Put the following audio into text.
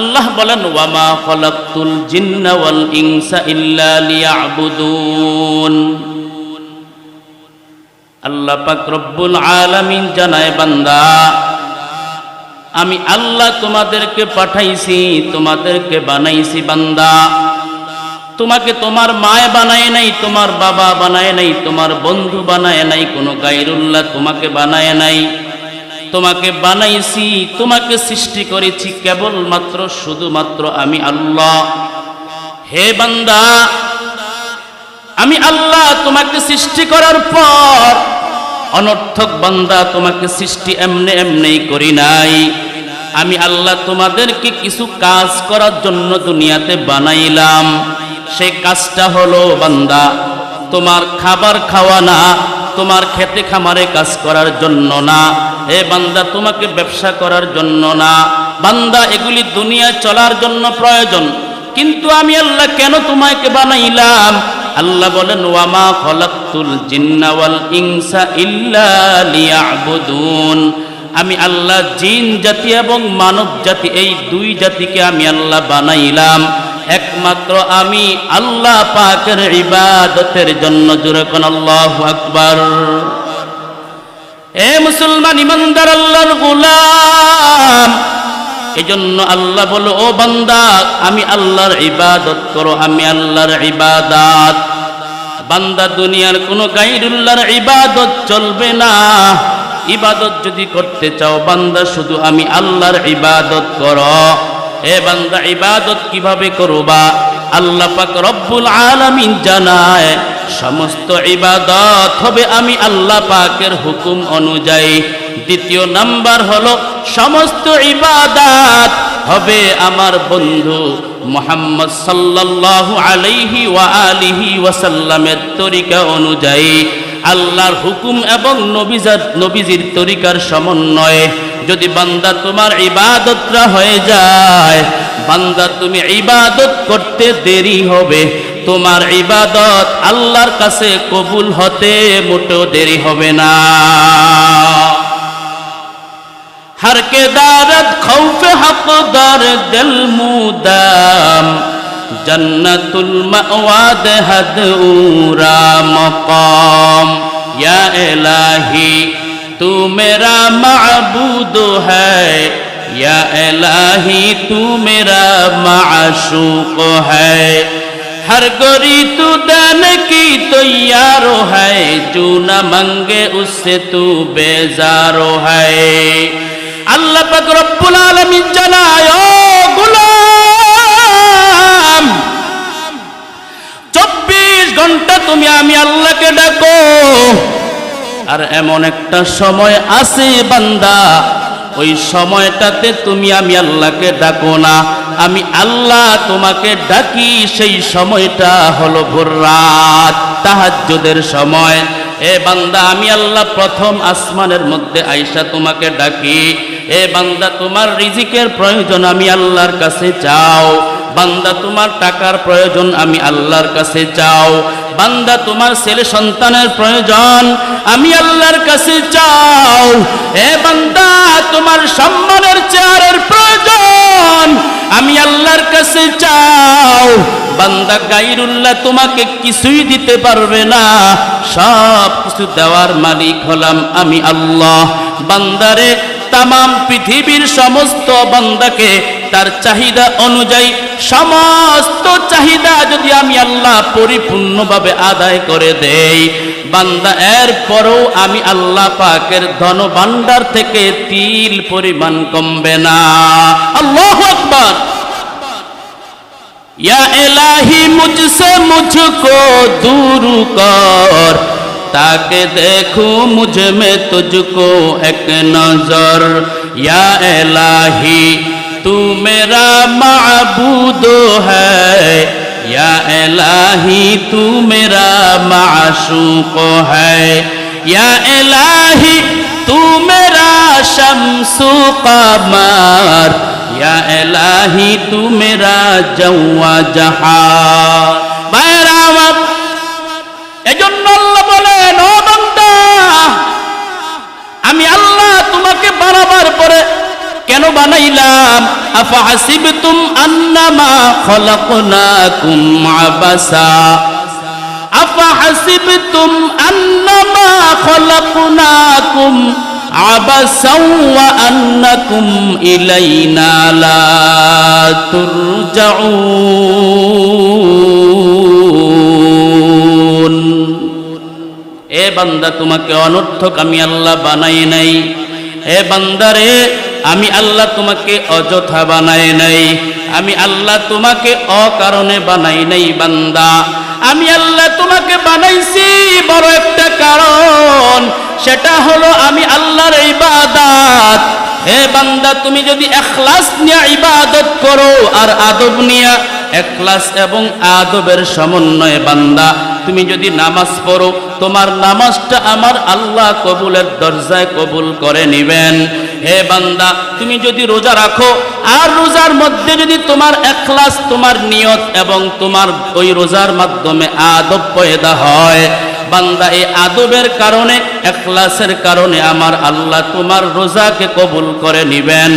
আল্লাহ বলেন, ওয়ামা খলাকতুল জিন্না ওয়াল ইল্লা লিয়াবুদুন। আল্লাহ পাক রব্বুল আলামিন জানায়, বান্দা, আমি আল্লাহ তোমাদেরকে পাঠাইছি, তোমাদেরকে বানাইছি, বান্দা। তোমাকে তোমার মায় বানায় নাই, তোমার বাবা বানায় নাই, তোমার বন্ধু বানায় নাই, কোনো গাইরুল্লাহ তোমাকে বানায় নাই। তোমাকে বানাইছি, তোমাকে সৃষ্টি করেছি কেবলমাত্র, শুধুমাত্র আমি আল্লাহ। হে বান্দা, আমি আল্লাহ তোমাকে সৃষ্টি করার পর, অনর্থক বান্দা তোমাকে সৃষ্টি এমনি এমনি করি নাই। আমি আল্লাহ তোমাদেরকে কিছু কাজ করার জন্য দুনিয়াতে বানাইলাম। সেই কাজটা হলো, বান্দা, তোমার খাবার খাওয়া না তোমার খেতে খামারে কাজ করার জন্য না। এ বান্দা, তোমাকে ব্যবসা করার জন্য না। বান্দা, এগুলি দুনিয়ায় চলার জন্য প্রয়োজন। কিন্তু আমি আল্লাহ কেন তোমাকে বানাইলাম? আল্লাহ বলেন, ওয়ামা খলাকতুল জিন্না ওয়াল ইনসা ইল্লা লিয়াবুদুন। আমি আল্লাহ জিন জাতি এবং মানব জাতি, এই দুই জাতিকে আমি আল্লাহ বানাইলাম। একমাত্র আমি আল্লাহ পাকের ইবাদতের জন্য জুড়ে কোন আল্লাহু আকবার। এ মুসলমান ইমানদার আল্লাহর গোলাম। এজন্য আল্লাহ বলো, ও বান্দা, আমি আল্লাহর ইবাদত করো, আমি আল্লাহর ইবাদাত। বান্দা, দুনিয়ার কোনো গাইরুল্লাহর ইবাদত চলবে না। ইবাদত যদি করতে চাও, বান্দা, শুধু আমি আল্লাহর ইবাদত করো। এ বান্দা, ইবাদত কীভাবে করবা? আল্লাহ পাক রব্বুল আলামিন জানায়, সমস্ত ইবাদত হবে আমি আল্লাহ পাকের হুকুম অনুযায়ী। দ্বিতীয় নাম্বার হলো, সমস্ত ইবাদাত হবে আমার বন্ধু মোহাম্মদ সাল্লাল্লাহু আলাইহি ওয়া আলিহি ওয়াসাল্লামের তরিকা অনুযায়ী। আল্লাহর হুকুম এবং নবীজার নবীজির তরিকার সমন্বয়ে যদি বান্দা তোমার ইবাদতরা হয়ে যায়, বান্দা তুমি ইবাদত করতে দেরি হবে। তোমার ইবাদত আল্লাহর কাছে কবুল হতে মোটো দেরি হবে না। ہر کے دارت خوف حق دار دل مودام جنت المعواد حد اورا مقام یا तू मेरा माबूद है या इलाही तू मेरा माशूक है हर गोरी तू देने की तैयारो है जो न मंगे उससे तू बेजारो है আল্লাহ পাক রব্বুল আলামিন জানায় ও গোলাম চব্বিশ ঘন্টা তুমি আমি আল্লাহকে ডাকো আর এমন একটা সময় আছে বান্দা, ওই সময়টাতে তুমি আমি আল্লাহকে ডাকো না। আমি আল্লাহ তোমাকে ডাকি, সেই সময়টা হলো ভোর রাত, তাহাজ্জুদের সময়। এ বান্দা, আমি আল্লাহ প্রথম আসমানের মধ্যে আইসা তোমাকে ডাকি। এ বান্দা, তোমার রিজিকের প্রয়োজন আমি আল্লাহর কাছে চাও। বান্দা, তোমার টাকার প্রয়োজন আমি আল্লাহর কাছে চাও। বান্দা, তোমার ছেলে সন্তানের প্রয়োজন আমি আল্লাহর কাছে চাও। এ বান্দা, তোমার সম্মানের চেয়ারের প্রয়োজন আমি আল্লাহর কাছে চাও। বান্দা, গাইরুল্লাহ তোমাকে কিছুই দিতে পারবে না। সব কিছু দেওয়ার মালিক হলাম আমি আল্লাহ। বান্দারে তামাম পৃথিবীর সমস্ত বান্দাকে তার চাহিদা অনুযায়ী সমস্ত চাহিদা যদি আমি আল্লাহ পরিপূর্ণভাবে আদায় করে দেই, বান্দা এর পরেও আমি আল্লাহ পাকের ধন ভান্ডার থেকে তিল পরিমাণ কমবে না। আল্লাহ আকবার। ইয়া এলাহি, মুঝসে মুঝকো দূর কর, তাকে দেখো মুঝে মে তুঝকো এক নজর। ইয়া এলাহি तू मेरा मबूद है, या एलाही तू मेरा माशूक है। या एलाही तू मेरा शमसु मार या एलाही तू मेरा जौआ जहा। बैरावत আমি আল্লাহ তোমাকে বানাবার পরে কেন বানাইলাম আফাহাসিবতুম আন্নামা খলাকনাকুম আবাসা আফাহাসিবতুম আন্নামা খলাকনাকুম عبسا وأنكم إلينا لا ترجعون এ বান্দা তোমাকে অনর্থক আমি আল্লাহ বানাই নাই এ বান্দারে আমি আল্লাহ তোমাকে অযথা বানাই নাই। আমি আল্লাহ তোমাকে অকারণে বানাই নাই, বান্দা। আমি আল্লাহ তোমাকে বানাইছি বড় একটা কারণ, সেটা হলো আমি আল্লাহর ইবাদত। হে বান্দা, তুমি যদি এখলাস নিয়ে ইবাদত করো আর আদব নিয়ে, এখলাস এবং আদবের সমন্বয়ে বান্দা, তুমি যদি নামাজ পড়ো, তোমার নামাজটা আমার আল্লাহ কবুলের দরজায় কবুল করে নিবেন। হে বান্দা, তুমি যদি রোজা রাখো, আর রোজার মধ্যে যদি তোমার একলাস তোমার নিয়ত এবং তোমার ওই রোজার মাধ্যমে আদব পয়দা হয়, বান্দা, এই আদবের কারণে একলাসের কারণে আমার আল্লাহ তোমার রোজাকে কবুল করে নিবেন।